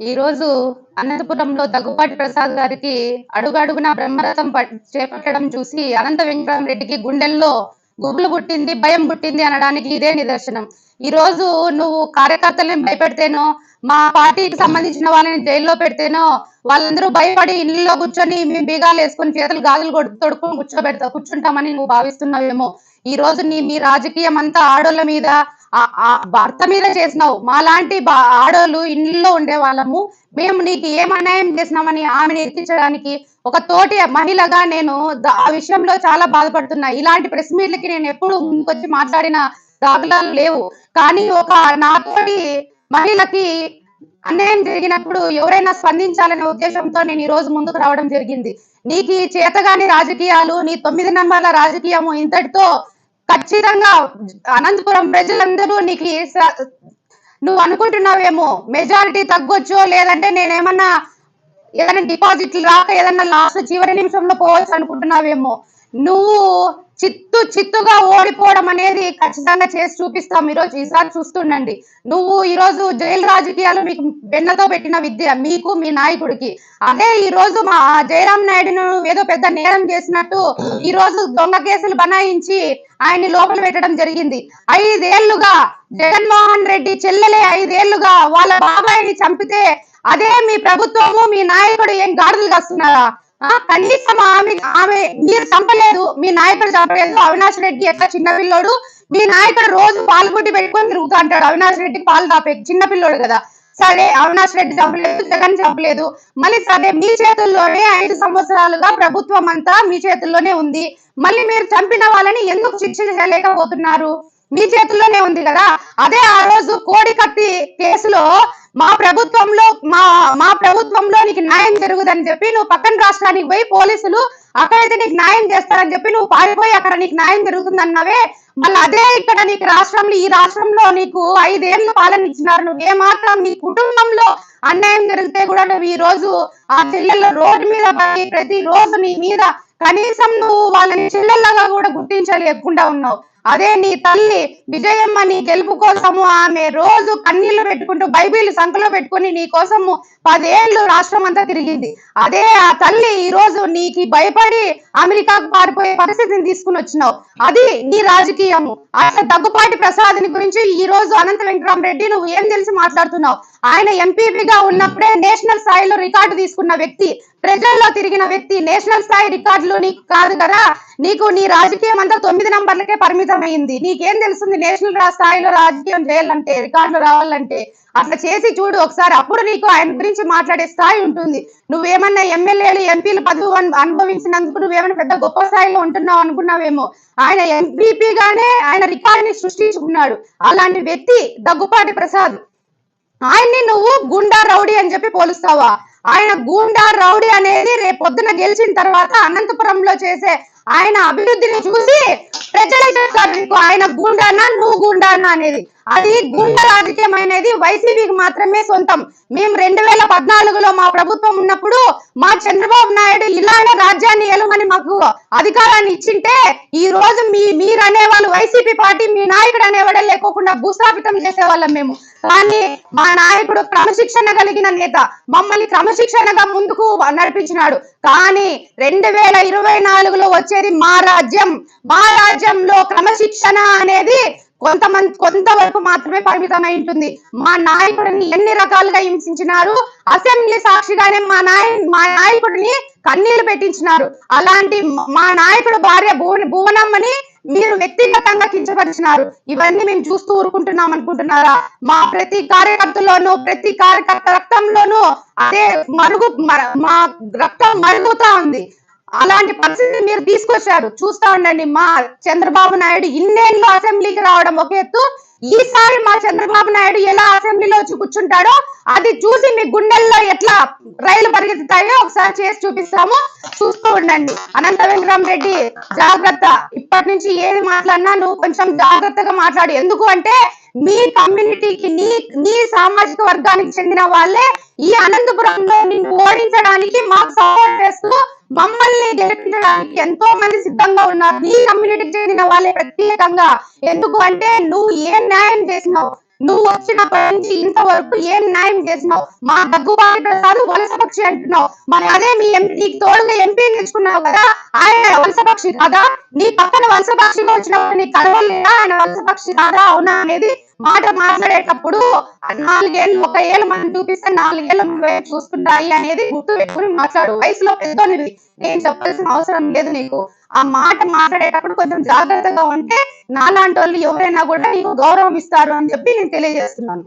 ఈ రోజు అనంతపురంలో దగ్గుపాటి ప్రసాద్ గారికి అడుగడుగున బ్రహ్మరథం చేపట్టడం చూసి అనంత వెంకటరామరెడ్డికి గుండెల్లో గుబులు పుట్టింది భయం పుట్టింది అనడానికి ఇదే నిదర్శనం. ఈ రోజు నువ్వు కార్యకర్తలను భయపెడితేనో మా పార్టీకి సంబంధించిన వాళ్ళని జైల్లో పెడితేనో వాళ్ళందరూ భయపడి ఇళ్ళలో కూర్చొని మేము బీగాలు వేసుకొని చేతులు గాజులు కొడు తొడుక్కొని కూర్చోబెడతా కూర్చుంటామని నువ్వు భావిస్తున్నావేమో. ఈ రోజు నీ మీ రాజకీయం అంతా ఆడోళ్ళ మీద భర్త మీద చేసినావు. మాలాంటి బా- ఆడోళ్ళు ఇంట్లో ఉండే వాళ్ళము మేము నీకు ఏం అన్యాయం చేసినామని ఆమెను ఎత్తించడానికి ఒక తోటి మహిళగా నేను ఆ విషయంలో చాలా బాధపడుతున్నా. ఇలాంటి ప్రెస్ మీట్లకి నేను ఎప్పుడు ముందుకొచ్చి మాట్లాడిన దాఖలాలు లేవు. కానీ ఒక నాతోటి మహిళకి అన్యాయం జరిగినప్పుడు ఎవరైనా స్పందించాలనే ఉద్దేశంతో నేను ఈ రోజు ముందుకు రావడం జరిగింది. నీకు చేతగాని రాజకీయాలు నీ తొమ్మిది నంబర్ల రాజకీయము ఇంతటితో ఖచ్చితంగా అనంతపురం ప్రజలందరూ నీకు నువ్వు అనుకుంటున్నావేమో మెజారిటీ తగ్గొచ్చో లేదంటే నేనేమన్నా ఏదైనా డిపాజిట్లు రాక ఏదైనా లాస్ట్ చివరి నిమిషంలో పోవచ్చు అనుకుంటున్నావేమో. నువ్వు చిత్తు చిత్తుగా ఓడిపోవడం అనేది ఖచ్చితంగా చేసి చూపిస్తాం ఈరోజు. ఈసారి చూస్తుండండి. నువ్వు ఈరోజు జైలు రాజకీయాలు మీకు వెన్నతో పెట్టిన విద్య మీకు మీ నాయకుడికి. అదే ఈ రోజు మా జయరాం నాయుడును ఏదో పెద్ద నేరం చేసినట్టు ఈ రోజు దొంగ కేసులు బనాయించి ఆయన్ని లోపల పెట్టడం జరిగింది. ఐదేళ్ళుగా జగన్మోహన్ రెడ్డి చెల్లెలే ఐదేళ్ళుగా వాళ్ళ బాబాయిని చంపితే అదే మీ ప్రభుత్వము మీ నాయకుడు ఏం గాడులు కాస్తున్నారా? కనీసం ఆమె ఆమె మీరు చంపలేదు మీ నాయకుడు చంపలేదు అవినాష్ రెడ్డి ఎట్లా చిన్న పిల్లోడు? మీ నాయకుడు రోజు పాలు పుట్టి పెట్టుకొని తిరుగుతూ అంటాడు అవినాష్ రెడ్డి పాలు తాపే చిన్న పిల్లోడు కదా. సరే అవినాష్ రెడ్డి చంపలేదు జగన్ చంపలేదు. మళ్ళీ సరే మీ చేతుల్లోనే ఐదు సంవత్సరాలుగా ప్రభుత్వం అంతా మీ చేతుల్లోనే ఉంది. మళ్ళీ మీరు చంపిన వాళ్ళని ఎందుకు శిక్షించలేకపోతున్నారు మీ చేతుల్లోనే ఉంది కదా. అదే ఆ రోజు కోడి కత్తి కేసులో మా ప్రభుత్వంలో మా మా ప్రభుత్వంలో నీకు న్యాయం జరుగుదని చెప్పి నువ్వు పక్కన రాష్ట్రానికి పోయి పోలీసులు అక్కడైతే నీకు న్యాయం చేస్తారని చెప్పి నువ్వు పారిపోయి అక్కడ నీకు న్యాయం జరుగుతుంది అన్నవే మళ్ళీ అదే ఇక్కడ నీకు రాష్ట్రంలో ఈ రాష్ట్రంలో నీకు ఐదేళ్ళ పాలన ఇచ్చినారు. నువ్వు ఏమాత్రం నీ కుటుంబంలో అన్యాయం జరిగితే కూడా నువ్వు ఈ రోజు ఆ చెల్లెళ్ళ రోడ్డు మీద పడి ప్రతి రోజు నీ మీద కనీసం నువ్వు వాళ్ళని చెల్లెళ్ళగా కూడా గుర్తించలేకుండా ఉన్నావు. అదే నీ తల్లి విజయమ్మ నీ గెలుపు కోసము ఆమె రోజు కన్నీళ్ళు పెట్టుకుంటూ బైబిల్ సంఖలో పెట్టుకుని నీ కోసము పదేళ్ళు రాష్ట్రం అంతా తిరిగింది. అదే ఆ తల్లి ఈ రోజు నీకు భయపడి అమెరికాకు పారిపోయే పరిస్థితిని తీసుకుని వచ్చినావు. అది నీ రాజకీయము. అసలు దగ్గుపాటి ప్రసాద్ని గురించి ఈ రోజు అనంత వెంకటరామరెడ్డి నువ్వు ఏం తెలిసి మాట్లాడుతున్నావు? ఆయన ఎంపీపీగా ఉన్నప్పుడే నేషనల్ స్థాయిలో రికార్డు తీసుకున్న వ్యక్తి. ప్రజల్లో తిరిగిన వ్యక్తి నేషనల్ స్థాయి రికార్డులు నీకు కాదు కదా? నీకు నీ రాజకీయం అంతా తొమ్మిది నంబర్లకే పరిమితమైంది. నీకేం తెలుస్తుంది నేషనల్ స్థాయిలో రాజకీయం చేయాలంటే రికార్డులు రావాలంటే? అట్లా చేసి చూడు ఒకసారి అప్పుడు నీకు ఆయన గురించి మాట్లాడే స్థాయి ఉంటుంది. నువ్వేమన్నా ఎమ్మెల్యేలు ఎంపీలు పదవి అనుభవించినందుకు నువ్వేమన్నా పెద్ద గొప్ప స్థాయిలో ఉంటున్నావు అనుకున్నావేమో? ఆయన ఎంపీపీగానే ఆయన రికార్డుని సృష్టించుకున్నాడు. అలాంటి వ్యక్తి దగ్గుపాటి ప్రసాద్. ఆయన్ని నువ్వు గుండా రౌడీ అని చెప్పి పోలుస్తావా? ఆయన గూండా రౌడీ అనేది రేపొద్దున గెలిచిన తర్వాత అనంతపురంలో చేసే ఆయన అభివృద్ధిని చూసి ప్రజలే ఆయన గుండానా నువ్వు గుండానా అనేది. అది గుండా రాజకీయం అనేది వైసీపీకి మాత్రమే సొంతం. మేము రెండు వేల పద్నాలుగులో మా ప్రభుత్వం ఉన్నప్పుడు మా చంద్రబాబు నాయుడు ఇలానే రాజ్యాన్ని ఏలమని మాకు అధికారాన్ని ఇచ్చింటే ఈ రోజు మీ మీరు అనేవాళ్ళు వైసీపీ పార్టీ మీ నాయకుడు అనేవాడే లేకోకుండా భూస్థాపితం చేసేవాళ్ళం మేము. కానీ మా నాయకుడు క్రమశిక్షణ కలిగిన నేత మమ్మల్ని క్రమశిక్షణగా ముందుకు నడిపించినాడు. కానీ రెండు వేల ఇరవై నాలుగులో వచ్చేది మా రాజ్యం. మా సమాజంలో క్రమశిక్షణ అనేది కొంతమంది కొంతవరకు మాత్రమే పరిమితమై ఉంటుంది మా నాయకుడిని ఎన్ని రకాలుగా హింసించినారు? అసెంబ్లీ సాక్షిగానే మా నాయ మా నాయకుడిని కన్నీళ్ళు పెట్టించినారు. అలాంటి మా నాయకుడు భార్య భువనమ్మని మీరు వ్యక్తిగతంగా కించపరిచినారు. ఇవన్నీ మేము చూస్తూ ఊరుకుంటున్నాం అనుకుంటున్నారా? మా ప్రతి కార్యకర్తలోనూ ప్రతి కార్యకర్త రక్తంలోనూ అదే మరుగు మా రక్తం మరుగుతా ఉంది. అలాంటి పరిస్థితి మీరు తీసుకొచ్చారు. చూస్తా ఉండండి మా చంద్రబాబు నాయుడు ఇన్నేళ్ళు అసెంబ్లీకి రావడం ఒక ఎత్తు. ఈసారి మా చంద్రబాబు నాయుడు ఎలా అసెంబ్లీలో కూర్చుంటాడో అది చూసి మీ గుండెల్లో ఎట్లా రైలు పరిగెత్తుతాయో ఒకసారి చేసి చూపిస్తాము. చూస్తూ ఉండండి. అనంత వెంకటరామరెడ్డి జాగ్రత్త. ఇప్పటి నుంచి ఏది మాట్లాడినా నువ్వు కొంచెం జాగ్రత్తగా మాట్లాడు. ఎందుకు అంటే మీ కమ్యూనిటీకి నీ నీ సామాజిక వర్గానికి చెందిన వాళ్ళే ఈ అనంతపురంలో నిన్ను ఓడించడానికి మాకు సపోర్ట్ చేస్తూ మమ్మల్ని గెలిపించడానికి ఎంతో మంది సిద్ధంగా ఉన్నారు. నీ కమ్యూనిటీకి చెందిన వాళ్ళే ప్రత్యేకంగా. ఎందుకు అంటే నువ్వు ఏం న్యాయం చేసినావు? నువ్వు వచ్చినప్పటి నుంచి ఇంతవరకు ఏం న్యాయం చేసినావు? మా దగ్గుబాటి ప్రసాద్ వలసపక్షి అంటున్నావు. మరి అదే మీ నీకు తోడుగా ఎంపీ నేర్చుకున్నావు కదా ఆయన వలస పక్షి కాదా? నీ పక్కన వలసపక్షిగా వచ్చినప్పుడు నీ కలవలేదా? ఆయన వలసపక్షి కాదా? అవునా అనేది మాట మాట్లాడేటప్పుడు నాలుగేళ్ళు ఒక ఏళ్ళు మనం చూపిస్తే నాలుగేళ్ళు మన చూసుకుంటాయి అనేది గుర్తు పెట్టుకుని మాట్లాడు. వయసులో పెద్దోనివి. నేను చెప్పాల్సిన అవసరం లేదు నీకు. ఆ మాట మాట్లాడేటప్పుడు కొంచెం జాగ్రత్తగా ఉంటే నాలాంటి వాళ్ళు ఎవరైనా కూడా నీకు గౌరవం ఇస్తారు అని చెప్పి నేను తెలియజేస్తున్నాను.